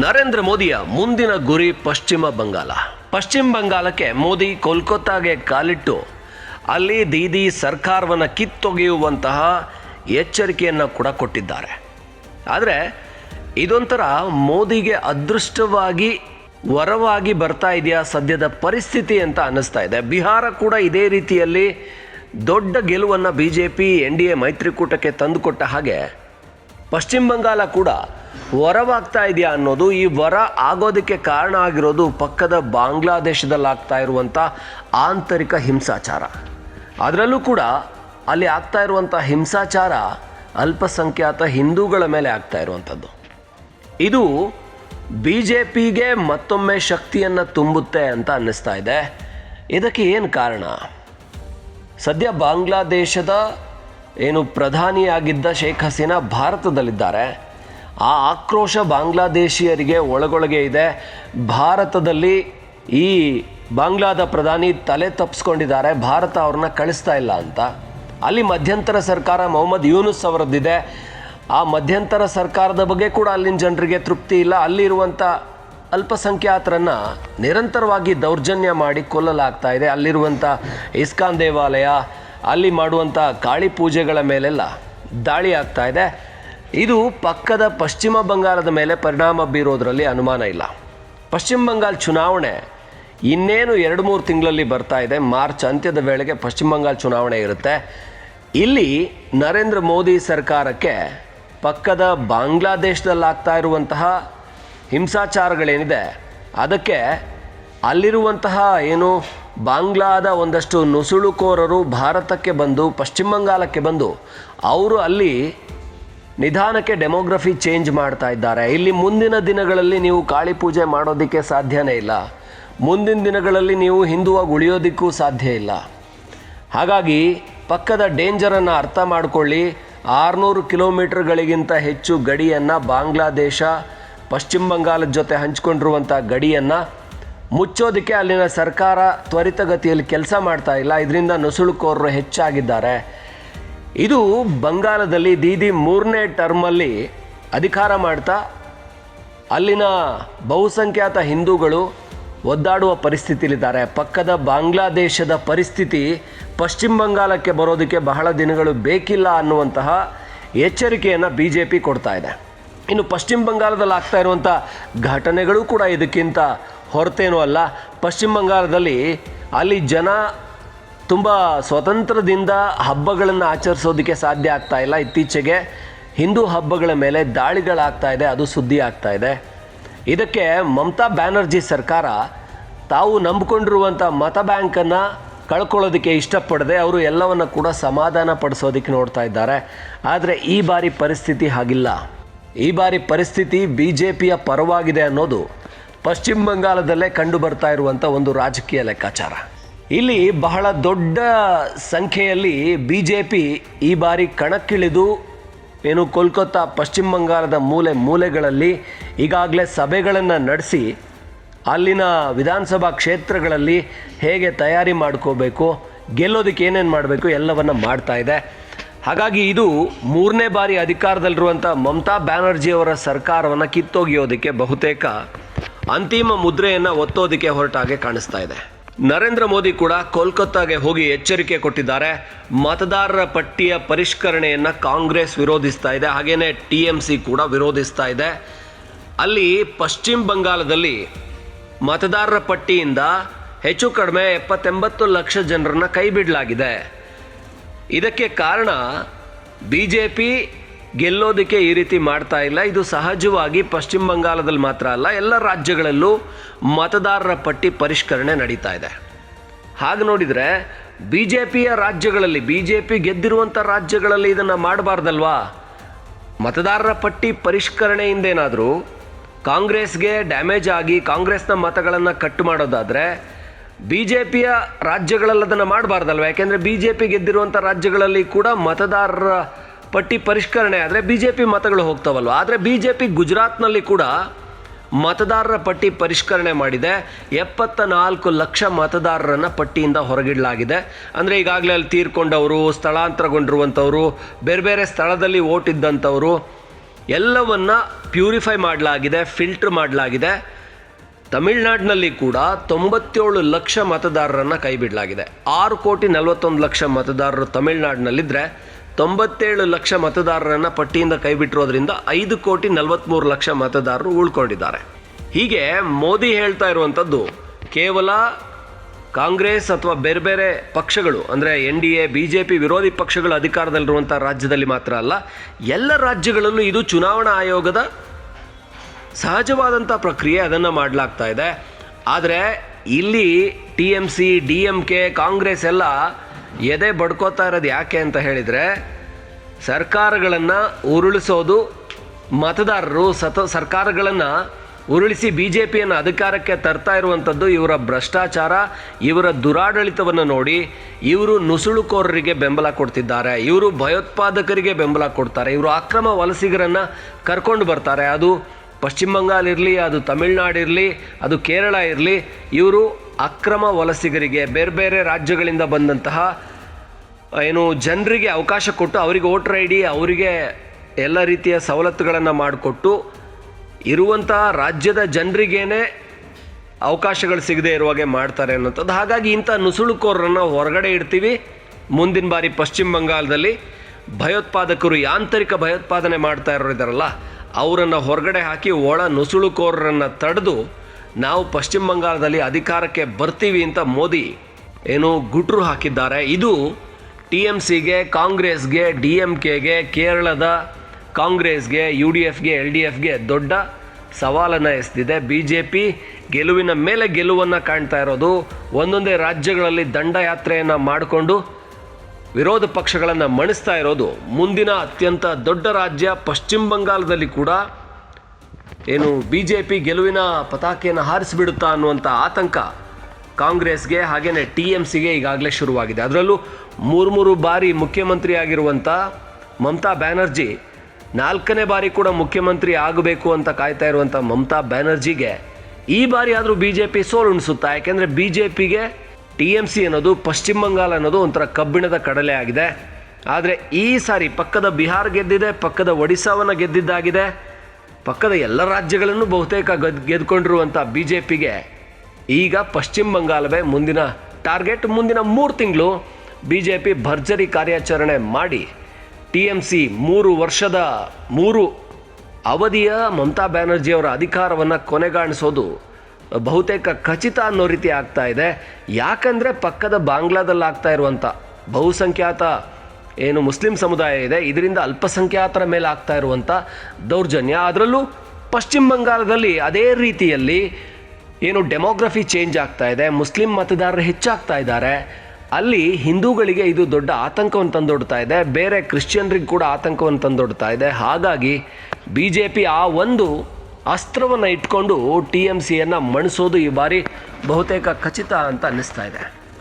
ನರೇಂದ್ರ ಮೋದಿಯ ಮುಂದಿನ ಗುರಿ ಪಶ್ಚಿಮ ಬಂಗಾಲ. ಪಶ್ಚಿಮ ಬಂಗಾಲಕ್ಕೆ ಮೋದಿ ಕೋಲ್ಕತ್ತಾಗೆ ಕಾಲಿಟ್ಟು ಅಲ್ಲಿ ದೀದಿ ಸರ್ಕಾರವನ್ನು ಕಿತ್ತೊಗೆಯುವಂತಹ ಎಚ್ಚರಿಕೆಯನ್ನು ಕೂಡ ಕೊಟ್ಟಿದ್ದಾರೆ. ಆದರೆ ಇದೊಂಥರ ಮೋದಿಗೆ ಅದೃಷ್ಟವಾಗಿ ವರವಾಗಿ ಬರ್ತಾ ಇದೆಯಾ ಸದ್ಯದ ಪರಿಸ್ಥಿತಿ ಅಂತ ಅನ್ನಿಸ್ತಾ ಇದೆ. ಬಿಹಾರ ಕೂಡ ಇದೇ ರೀತಿಯಲ್ಲಿ ದೊಡ್ಡ ಗೆಲುವನ್ನು B J P N D A ಮೈತ್ರಿಕೂಟಕ್ಕೆ ತಂದುಕೊಟ್ಟ ಹಾಗೆ ಪಶ್ಚಿಮ ಬಂಗಾಲ ಕೂಡ ವರವಾಗ್ತಾ ಇದೆಯಾ ಅನ್ನೋದು ಈ ವರ ಆಗೋದಕ್ಕೆ ಕಾರಣ ಆಗಿರೋದು ಪಕ್ಕದ ಬಾಂಗ್ಲಾದೇಶದಲ್ಲಿ ಆಗ್ತಾ ಇರುವಂಥ ಆಂತರಿಕ ಹಿಂಸಾಚಾರ. ಅದರಲ್ಲೂ ಕೂಡ ಅಲ್ಲಿ ಆಗ್ತಾ ಇರುವಂಥ ಹಿಂಸಾಚಾರ ಅಲ್ಪಸಂಖ್ಯಾತ ಹಿಂದೂಗಳ ಮೇಲೆ ಆಗ್ತಾ ಇರುವಂಥದ್ದು ಇದು ಬಿ ಜೆ ಪಿಗೆ ಮತ್ತೊಮ್ಮೆ ಶಕ್ತಿಯನ್ನು ತುಂಬುತ್ತೆ ಅಂತ ಅನ್ನಿಸ್ತಾ ಇದೆ. ಇದಕ್ಕೆ ಏನು ಕಾರಣ? ಸದ್ಯ ಬಾಂಗ್ಲಾದೇಶದ ಏನು ಪ್ರಧಾನಿಯಾಗಿದ್ದ ಶೇಖ್ ಹಸೀನಾ ಭಾರತದಲ್ಲಿದ್ದಾರೆ. ಆ ಆಕ್ರೋಶ ಬಾಂಗ್ಲಾದೇಶಿಯರಿಗೆ ಒಳಗೊಳಗೆ ಇದೆ. ಭಾರತದಲ್ಲಿ ಈ ಬಾಂಗ್ಲಾದ ಪ್ರಧಾನಿ ತಲೆ ತಪ್ಪಿಸ್ಕೊಂಡಿದ್ದಾರೆ ಭಾರತ ಅವ್ರನ್ನ ಕಳಿಸ್ತಾ ಇಲ್ಲ ಅಂತ. ಅಲ್ಲಿ ಮಧ್ಯಂತರ ಸರ್ಕಾರ ಮೊಹಮ್ಮದ್ ಯೂನುಸ್ ಅವರದ್ದಿದೆ. ಆ ಮಧ್ಯಂತರ ಸರ್ಕಾರದ ಬಗ್ಗೆ ಕೂಡ ಅಲ್ಲಿನ ಜನರಿಗೆ ತೃಪ್ತಿ ಇಲ್ಲ. ಅಲ್ಲಿರುವಂಥ ಅಲ್ಪಸಂಖ್ಯಾತರನ್ನು ನಿರಂತರವಾಗಿ ದೌರ್ಜನ್ಯ ಮಾಡಿ ಕೊಲ್ಲಲಾಗ್ತಾ ಇದೆ. ಅಲ್ಲಿರುವಂಥ ಇಸ್ಕಾನ್ ದೇವಾಲಯ, ಅಲ್ಲಿ ಮಾಡುವಂಥ ಕಾಳಿ ಪೂಜೆಗಳ ಮೇಲೆಲ್ಲ ದಾಳಿ ಆಗ್ತಾ ಇದೆ. ಇದು ಪಕ್ಕದ ಪಶ್ಚಿಮ ಬಂಗಾಳದ ಮೇಲೆ ಪರಿಣಾಮ ಬೀರೋದರಲ್ಲಿ ಅನುಮಾನ ಇಲ್ಲ. ಪಶ್ಚಿಮ ಬಂಗಾಳ ಚುನಾವಣೆ ಇನ್ನೇನು ಎರಡು ಮೂರು ತಿಂಗಳಲ್ಲಿ ಬರ್ತಾ ಇದೆ. ಮಾರ್ಚ್ ಅಂತ್ಯದ ವೇಳೆಗೆ ಪಶ್ಚಿಮ ಬಂಗಾಳ ಚುನಾವಣೆ ಇರುತ್ತೆ. ಇಲ್ಲಿ ನರೇಂದ್ರ ಮೋದಿ ಸರ್ಕಾರಕ್ಕೆ ಪಕ್ಕದ ಬಾಂಗ್ಲಾದೇಶದಲ್ಲಿ ಆಗ್ತಾ ಇರುವಂತಹ ಹಿಂಸಾಚಾರಗಳೇನಿದೆ, ಅದಕ್ಕೆ ಅಲ್ಲಿರುವಂತಹ ಏನು ಬಾಂಗ್ಲಾದ ಒಂದಷ್ಟು ನುಸುಳುಕೋರರು ಭಾರತಕ್ಕೆ ಬಂದು, ಪಶ್ಚಿಮ ಬಂಗಾಲಕ್ಕೆ ಬಂದು, ಅವರು ಅಲ್ಲಿ ನಿಧಾನಕ್ಕೆ ಡೆಮೋಗ್ರಫಿ ಚೇಂಜ್ ಮಾಡ್ತಾ ಇದ್ದಾರೆ. ಇಲ್ಲಿ ಮುಂದಿನ ದಿನಗಳಲ್ಲಿ ನೀವು ಕಾಳಿ ಪೂಜೆ ಮಾಡೋದಕ್ಕೆ ಸಾಧ್ಯನೇ ಇಲ್ಲ. ಮುಂದಿನ ದಿನಗಳಲ್ಲಿ ನೀವು ಹಿಂದುವಾಗಿ ಉಳಿಯೋದಕ್ಕೂ ಸಾಧ್ಯ ಇಲ್ಲ. ಹಾಗಾಗಿ ಪಕ್ಕದ ಡೇಂಜರನ್ನು ಅರ್ಥ ಮಾಡಿಕೊಳ್ಳಿ. ಆರುನೂರು ಕಿಲೋಮೀಟರ್ಗಳಿಗಿಂತ ಹೆಚ್ಚು ಗಡಿಯನ್ನು ಬಾಂಗ್ಲಾದೇಶ, ಪಶ್ಚಿಮ ಬಂಗಾಲದ ಜೊತೆ ಹಂಚ್ಕೊಂಡಿರುವಂಥ ಗಡಿಯನ್ನು ಮುಚ್ಚೋದಕ್ಕೆ ಅಲ್ಲಿನ ಸರ್ಕಾರ ತ್ವರಿತಗತಿಯಲ್ಲಿ ಕೆಲಸ ಮಾಡ್ತಾ ಇಲ್ಲ. ಇದರಿಂದ ನುಸುಳುಕೋರರು ಹೆಚ್ಚಾಗಿದ್ದಾರೆ. ಇದು ಬಂಗಾಲದಲ್ಲಿ ದೀದಿ ಮೂರನೇ ಟರ್ಮಲ್ಲಿ ಅಧಿಕಾರ ಮಾಡ್ತಾ, ಅಲ್ಲಿನ ಬಹುಸಂಖ್ಯಾತ ಹಿಂದೂಗಳು ಒದ್ದಾಡುವ ಪರಿಸ್ಥಿತಿಯಲ್ಲಿದ್ದಾರೆ. ಪಕ್ಕದ ಬಾಂಗ್ಲಾದೇಶದ ಪರಿಸ್ಥಿತಿ ಪಶ್ಚಿಮ ಬಂಗಾಲಕ್ಕೆ ಬರೋದಕ್ಕೆ ಬಹಳ ದಿನಗಳು ಬೇಕಿಲ್ಲ ಅನ್ನುವಂತಹ ಎಚ್ಚರಿಕೆಯನ್ನು ಬಿ ಜೆ ಪಿ ಕೊಡ್ತಾ ಇದೆ. ಇನ್ನು ಪಶ್ಚಿಮ ಬಂಗಾಳದಲ್ಲಿ ಆಗ್ತಾ ಇರುವಂಥ ಘಟನೆಗಳು ಕೂಡ ಇದಕ್ಕಿಂತ ಹೊರತೇನೂ ಅಲ್ಲ. ಪಶ್ಚಿಮ ಬಂಗಾಳದಲ್ಲಿ ಅಲ್ಲಿ ಜನ ತುಂಬ ಸ್ವತಂತ್ರದಿಂದ ಹಬ್ಬಗಳನ್ನು ಆಚರಿಸೋದಕ್ಕೆ ಸಾಧ್ಯ ಆಗ್ತಾ ಇಲ್ಲ. ಇತ್ತೀಚೆಗೆ ಹಿಂದೂ ಹಬ್ಬಗಳ ಮೇಲೆ ದಾಳಿಗಳಾಗ್ತಾ ಇದೆ, ಅದು ಸುದ್ದಿ ಆಗ್ತಾ ಇದೆ. ಇದಕ್ಕೆ ಮಮತಾ ಬ್ಯಾನರ್ಜಿ ಸರ್ಕಾರ ತಾವು ನಂಬಿಕೊಂಡಿರುವಂಥ ಮತ ಬ್ಯಾಂಕನ್ನು ಕಳ್ಕೊಳ್ಳೋದಕ್ಕೆ ಇಷ್ಟಪಡದೆ ಅವರು ಎಲ್ಲವನ್ನು ಕೂಡ ಸಮಾಧಾನ ಪಡಿಸೋದಕ್ಕೆ ನೋಡ್ತಾ ಇದ್ದಾರೆ. ಆದರೆ ಈ ಬಾರಿ ಪರಿಸ್ಥಿತಿ ಹಾಗಿಲ್ಲ. ಈ ಬಾರಿ ಪರಿಸ್ಥಿತಿ ಬಿ ಜೆ ಪಿಯ ಪರವಾಗಿದೆ ಅನ್ನೋದು ಪಶ್ಚಿಮ ಬಂಗಾಳದಲ್ಲೇ ಕಂಡು ಬರ್ತಾ ಇರುವಂಥ ಒಂದು ರಾಜಕೀಯ ಲೆಕ್ಕಾಚಾರ. ಇಲ್ಲಿ ಬಹಳ ದೊಡ್ಡ ಸಂಖ್ಯೆಯಲ್ಲಿ ಬಿ ಜೆ ಪಿ ಈ ಬಾರಿ ಕಣಕ್ಕಿಳಿದು ಏನು ಕೋಲ್ಕತ್ತಾ, ಪಶ್ಚಿಮ ಬಂಗಾಳದ ಮೂಲೆ ಮೂಲೆಗಳಲ್ಲಿ ಈಗಾಗಲೇ ಸಭೆಗಳನ್ನು ನಡೆಸಿ ಅಲ್ಲಿನ ವಿಧಾನಸಭಾ ಕ್ಷೇತ್ರಗಳಲ್ಲಿ ಹೇಗೆ ತಯಾರಿ ಮಾಡ್ಕೋಬೇಕು, ಗೆಲ್ಲೋದಕ್ಕೆ ಏನೇನು ಮಾಡಬೇಕು ಎಲ್ಲವನ್ನು ಮಾಡ್ತಾ ಇದೆ. ಹಾಗಾಗಿ ಇದು ಮೂರನೇ ಬಾರಿ ಅಧಿಕಾರದಲ್ಲಿರುವಂಥ ಮಮತಾ ಬ್ಯಾನರ್ಜಿಯವರ ಸರ್ಕಾರವನ್ನು ಕಿತ್ತೊಗೆಯೋದಕ್ಕೆ ಬಹುತೇಕ ಅಂತಿಮ ಮುದ್ರೆಯನ್ನು ಒತ್ತೋದಕ್ಕೆ ಹೊರಟಾಗೆ ಕಾಣಿಸ್ತಾ ಇದೆ. ನರೇಂದ್ರ ಮೋದಿ ಕೂಡ ಕೋಲ್ಕತ್ತಾಗೆ ಹೋಗಿ ಎಚ್ಚರಿಕೆ ಕೊಟ್ಟಿದ್ದಾರೆ. ಮತದಾರರ ಪಟ್ಟಿಯ ಪರಿಷ್ಕರಣೆಯನ್ನು ಕಾಂಗ್ರೆಸ್ ವಿರೋಧಿಸ್ತಾ ಇದೆ. ಹಾಗೆಯೇ ಟಿ ಎಂ ಸಿ ಕೂಡ ವಿರೋಧಿಸ್ತಾ ಇದೆ. ಅಲ್ಲಿ ಪಶ್ಚಿಮ ಬಂಗಾಳದಲ್ಲಿ ಮತದಾರರ ಪಟ್ಟಿಯಿಂದ ಹೆಚ್ಚು ಕಡಿಮೆ ಎಪ್ಪತ್ತೆಂಬತ್ತು ಲಕ್ಷ ಜನರನ್ನು ಕೈಬಿಡಲಾಗಿದೆ ಇದಕ್ಕೆ ಕಾರಣ ಬಿ ಜೆ ಪಿ ಗೆಲ್ಲೋದಕ್ಕೆ ಈ ರೀತಿ ಮಾಡ್ತಾ ಇಲ್ಲ. ಇದು ಸಹಜವಾಗಿ ಪಶ್ಚಿಮ ಬಂಗಾಳದಲ್ಲಿ ಮಾತ್ರ ಅಲ್ಲ, ಎಲ್ಲ ರಾಜ್ಯಗಳಲ್ಲೂ ಮತದಾರರ ಪಟ್ಟಿ ಪರಿಷ್ಕರಣೆ ನಡೀತಾ ಇದೆ. ಹಾಗೆ ನೋಡಿದರೆ ಬಿ ಜೆ ಪಿಯ ರಾಜ್ಯಗಳಲ್ಲಿ ಬಿ ಜೆ ಪಿ ಗೆದ್ದಿರುವಂಥ ರಾಜ್ಯಗಳಲ್ಲಿ ಇದನ್ನು ಮಾಡಬಾರ್ದಲ್ವಾ? ಮತದಾರರ ಪಟ್ಟಿ ಪರಿಷ್ಕರಣೆಯಿಂದೇನಾದರೂ ಕಾಂಗ್ರೆಸ್ಗೆ ಡ್ಯಾಮೇಜ್ ಆಗಿ ಕಾಂಗ್ರೆಸ್ನ ಮತಗಳನ್ನು ಕಟ್ ಮಾಡೋದಾದರೆ ಬಿ ಜೆ ಪಿಯ ರಾಜ್ಯಗಳಲ್ಲಿ ಅದನ್ನು ಮಾಡಬಾರ್ದಲ್ವ? ಯಾಕೆಂದರೆ ಬಿ ಜೆ ಪಿ ಗೆದ್ದಿರುವಂಥ ರಾಜ್ಯಗಳಲ್ಲಿ ಕೂಡ ಮತದಾರರ ಪಟ್ಟಿ ಪರಿಷ್ಕರಣೆ ಆದರೆ ಬಿ ಜೆ ಪಿ ಮತಗಳು ಹೋಗ್ತಾವಲ್ವ? ಆದರೆ ಬಿ ಜೆ ಪಿ ಗುಜರಾತ್ನಲ್ಲಿ ಕೂಡ ಮತದಾರರ ಪಟ್ಟಿ ಪರಿಷ್ಕರಣೆ ಮಾಡಿದೆ. ಎಪ್ಪತ್ತ ನಾಲ್ಕು ಲಕ್ಷ ಮತದಾರರನ್ನು ಪಟ್ಟಿಯಿಂದ ಹೊರಗಿಡಲಾಗಿದೆ. ಅಂದರೆ ಈಗಾಗಲೇ ಅಲ್ಲಿ ತೀರ್ಕೊಂಡವರು, ಸ್ಥಳಾಂತರಗೊಂಡಿರುವಂಥವರು, ಬೇರೆ ಬೇರೆ ಸ್ಥಳದಲ್ಲಿ ಓಟ್ ಇದ್ದಂಥವರು ಎಲ್ಲವನ್ನ ಪ್ಯೂರಿಫೈ ಮಾಡಲಾಗಿದೆ, ಫಿಲ್ಟರ್ ಮಾಡಲಾಗಿದೆ. ತಮಿಳುನಾಡಿನಲ್ಲಿ ಕೂಡ ತೊಂಬತ್ತೇಳು ಲಕ್ಷ ಮತದಾರರನ್ನು ಕೈಬಿಡಲಾಗಿದೆ. ಆರು ಕೋಟಿ ನಲವತ್ತೊಂದು ಲಕ್ಷ ಮತದಾರರು ತಮಿಳುನಾಡಿನಲ್ಲಿದ್ದರೆ ತೊಂಬತ್ತೇಳು ಲಕ್ಷ ಮತದಾರರನ್ನು ಪಟ್ಟಿಯಿಂದ ಕೈಬಿಟ್ಟಿರೋದ್ರಿಂದ ಐದು ಕೋಟಿ ನಲವತ್ತ್ಮೂರು ಲಕ್ಷ ಮತದಾರರು ಉಳ್ಕೊಂಡಿದ್ದಾರೆ. ಹೀಗೆ ಮೋದಿ ಹೇಳ್ತಾ ಇರುವಂಥದ್ದು, ಕೇವಲ ಕಾಂಗ್ರೆಸ್ ಅಥವಾ ಬೇರೆ ಬೇರೆ ಪಕ್ಷಗಳು, ಅಂದರೆ N D A, B J P ವಿರೋಧಿ ಪಕ್ಷಗಳು ಅಧಿಕಾರದಲ್ಲಿರುವಂಥ ರಾಜ್ಯದಲ್ಲಿ ಮಾತ್ರ ಅಲ್ಲ, ಎಲ್ಲ ರಾಜ್ಯಗಳಲ್ಲೂ ಇದು ಚುನಾವಣಾ ಆಯೋಗದ ಸಹಜವಾದಂಥ ಪ್ರಕ್ರಿಯೆ ಅದನ್ನು ಮಾಡಲಾಗ್ತಾ ಇದೆ. ಆದರೆ ಇಲ್ಲಿ T M C, D M K, Congress ಎಲ್ಲ ಎದೆ ಬಡ್ಕೋತಾ ಇರೋದು ಯಾಕೆ ಅಂತ ಹೇಳಿದರೆ, ಸರ್ಕಾರಗಳನ್ನು ಉರುಳಿಸೋದು ಮತದಾರರು ಸತ, ಸರ್ಕಾರಗಳನ್ನು ಉರುಳಿಸಿ ಬಿ ಜೆ ಪಿಯನ್ನು ಅಧಿಕಾರಕ್ಕೆ ತರ್ತಾ ಇರುವಂಥದ್ದು ಇವರ ಭ್ರಷ್ಟಾಚಾರ, ಇವರ ದುರಾಡಳಿತವನ್ನು ನೋಡಿ ಇವರು ನುಸುಳುಕೋರರಿಗೆ ಬೆಂಬಲ ಕೊಡ್ತಿದ್ದಾರೆ, ಇವರು ಭಯೋತ್ಪಾದಕರಿಗೆ ಬೆಂಬಲ ಕೊಡ್ತಾರೆ, ಇವರು ಅಕ್ರಮ ವಲಸಿಗರನ್ನು ಕರ್ಕೊಂಡು ಬರ್ತಾರೆ. ಅದು ಪಶ್ಚಿಮ ಬಂಗಾಳ ಇರಲಿ, ಅದು ತಮಿಳ್ನಾಡು ಇರಲಿ, ಅದು ಕೇರಳ ಇರಲಿ, ಇವರು ಅಕ್ರಮ ವಲಸಿಗರಿಗೆ ಬೇರೆ ಬೇರೆ ರಾಜ್ಯಗಳಿಂದ ಬಂದಂತಹ ಏನು ಜನರಿಗೆ ಅವಕಾಶ ಕೊಟ್ಟು ಅವರಿಗೆ ವೋಟರ್ ಐ ಡಿ, ಅವರಿಗೆ ಎಲ್ಲ ರೀತಿಯ ಸವಲತ್ತುಗಳನ್ನು ಮಾಡಿಕೊಟ್ಟು ಇರುವಂತಹ ರಾಜ್ಯದ ಜನರಿಗೇನೆ ಅವಕಾಶಗಳು ಸಿಗದೆ ಇರುವಾಗೆ ಮಾಡ್ತಾರೆ ಅನ್ನೋಂಥದ್ದು ಹಾಗಾಗಿ ಇಂಥ ನುಸುಳುಕೋರರನ್ನು ಹೊರಗಡೆ ಇಡ್ತೀವಿ. ಮುಂದಿನ ಬಾರಿ ಪಶ್ಚಿಮ ಬಂಗಾಳದಲ್ಲಿ ಭಯೋತ್ಪಾದಕರು ಯಾಂತ್ರಿಕ ಭಯೋತ್ಪಾದನೆ ಮಾಡ್ತಾ ಇರೋರು ಇದ್ದಾರಲ್ಲ ಅವರನ್ನು ಹೊರಗಡೆ ಹಾಕಿ ಒಳ ನುಸುಳುಕೋರರನ್ನು ತಡೆದು ನಾವು ಪಶ್ಚಿಮ ಬಂಗಾಳದಲ್ಲಿ ಅಧಿಕಾರಕ್ಕೆ ಬರ್ತೀವಿ ಅಂತ ಮೋದಿ ಏನು ಗುಟ್ರು ಹಾಕಿದ್ದಾರೆ. ಇದು ಟಿ ಎಂ ಸಿಗೆ ಕಾಂಗ್ರೆಸ್ಗೆ ಡಿ ಎಂ ಕೆಗೆ ಕೇರಳದ ಕಾಂಗ್ರೆಸ್ಗೆ ಯು ಡಿ ಎಫ್ಗೆ ಎಲ್ ಡಿ ಎಫ್ಗೆ ದೊಡ್ಡ ಸವಾಲನ್ನು ಎಸ್ತಿದೆ ಬಿ ಜೆ ಪಿ ಗೆಲುವಿನ ಮೇಲೆ ಗೆಲುವನ್ನು ಕಾಣ್ತಾ ಇರೋದು. ಒಂದೊಂದೇ ರಾಜ್ಯಗಳಲ್ಲಿ ದಂಡಯಾತ್ರೆಯನ್ನು ಮಾಡಿಕೊಂಡು ವಿರೋಧ ಪಕ್ಷಗಳನ್ನು ಮಣಿಸ್ತಾ ಇರೋದು. ಮುಂದಿನ ಅತ್ಯಂತ ದೊಡ್ಡ ರಾಜ್ಯ ಪಶ್ಚಿಮ ಬಂಗಾಳದಲ್ಲಿ ಕೂಡ ಏನು ಬಿ ಜೆ ಪಿ ಗೆಲುವಿನ ಪತಾಕೆಯನ್ನು ಹಾರಿಸಿಬಿಡುತ್ತಾ ಅನ್ನುವಂಥ ಆತಂಕ ಕಾಂಗ್ರೆಸ್ಗೆ ಹಾಗೆಯೇ ಟಿ ಎಂ ಸಿಗೆ ಈಗಾಗಲೇ ಶುರುವಾಗಿದೆ. ಅದರಲ್ಲೂ ಮೂರು ಮೂರು ಬಾರಿ ಮುಖ್ಯಮಂತ್ರಿ ಆಗಿರುವಂಥ ಮಮತಾ ಬ್ಯಾನರ್ಜಿ ನಾಲ್ಕನೇ ಬಾರಿ ಕೂಡ ಮುಖ್ಯಮಂತ್ರಿ ಆಗಬೇಕು ಅಂತ ಕಾಯ್ತಾ ಇರುವಂಥ ಮಮತಾ ಬ್ಯಾನರ್ಜಿಗೆ ಈ ಬಾರಿ ಆದರೂ ಬಿ ಜೆ ಪಿ ಸೋಲುಣಿಸುತ್ತಾ ಯಾಕೆಂದರೆ ಬಿ ಜೆ ಪಿಗೆ ಟಿ ಎಂ ಸಿ ಅನ್ನೋದು, ಪಶ್ಚಿಮ ಬಂಗಾಳ ಅನ್ನೋದು ಒಂಥರ ಕಬ್ಬಿಣದ ಕಡಲೆ ಆಗಿದೆ. ಆದರೆ ಈ ಸಾರಿ ಪಕ್ಕದ ಬಿಹಾರ್ ಗೆದ್ದಿದೆ, ಪಕ್ಕದ ಒಡಿಸ್ಸಾವನ್ನು ಗೆದ್ದಿದ್ದಾಗಿದೆ. ಪಕ್ಕದ ಎಲ್ಲ ರಾಜ್ಯಗಳನ್ನು ಬಹುತೇಕ ಗದ್ ಗೆದ್ಕೊಂಡಿರುವಂಥ ಬಿ ಜೆ ಪಿಗೆ ಈಗ ಪಶ್ಚಿಮ ಬಂಗಾಲವೇ ಮುಂದಿನ ಟಾರ್ಗೆಟ್. ಮುಂದಿನ ಮೂರು ತಿಂಗಳು ಬಿ ಜೆ ಪಿ ಭರ್ಜರಿ ಕಾರ್ಯಾಚರಣೆ ಮಾಡಿ ಟಿ ಎಂ ಸಿ ಮೂರು ವರ್ಷದ ಮೂರು ಅವಧಿಯ ಮಮತಾ ಬ್ಯಾನರ್ಜಿಯವರ ಅಧಿಕಾರವನ್ನು ಕೊನೆಗಾಣಿಸೋದು ಬಹುತೇಕ ಖಚಿತ ಅನ್ನೋ ರೀತಿ ಆಗ್ತಾ ಇದೆ. ಯಾಕಂದರೆ ಪಕ್ಕದ ಬಾಂಗ್ಲಾದಲ್ಲಿ ಆಗ್ತಾ ಇರುವಂಥ ಬಹುಸಂಖ್ಯಾತ ಏನು ಮುಸ್ಲಿಂ ಸಮುದಾಯ ಇದೆ, ಇದರಿಂದ ಅಲ್ಪಸಂಖ್ಯಾತರ ಮೇಲೆ ಆಗ್ತಾ ಇರುವಂಥ ದೌರ್ಜನ್ಯ. ಅದರಲ್ಲೂ ಪಶ್ಚಿಮ ಬಂಗಾಳದಲ್ಲಿ ಅದೇ ರೀತಿಯಲ್ಲಿ ಏನು ಡೆಮೋಗ್ರಫಿ ಚೇಂಜ್ ಆಗ್ತಾ ಇದೆ, ಮುಸ್ಲಿಂ ಮತದಾರರು ಹೆಚ್ಚಾಗ್ತಾ ಇದ್ದಾರೆ. ಅಲ್ಲಿ ಹಿಂದೂಗಳಿಗೆ ಇದು ದೊಡ್ಡ ಆತಂಕವನ್ನು ತಂದೊಡ್ತಾ ಇದೆ, ಬೇರೆ ಕ್ರಿಶ್ಚಿಯನ್ರಿಗೆ ಕೂಡ ಆತಂಕವನ್ನು ತಂದೊಡ್ತಾ ಇದೆ. ಹಾಗಾಗಿ ಬಿ ಜೆ ಪಿ ಆ ಒಂದು ಅಸ್ತ್ರವನ್ನು ಇಟ್ಕೊಂಡು ಟಿ ಎಂ ಸಿಯನ್ನು ಮಣಿಸೋದು ಈ ಬಾರಿ ಬಹುತೇಕ ಖಚಿತ ಅಂತ ಅನ್ನಿಸ್ತಾ ಇದೆ.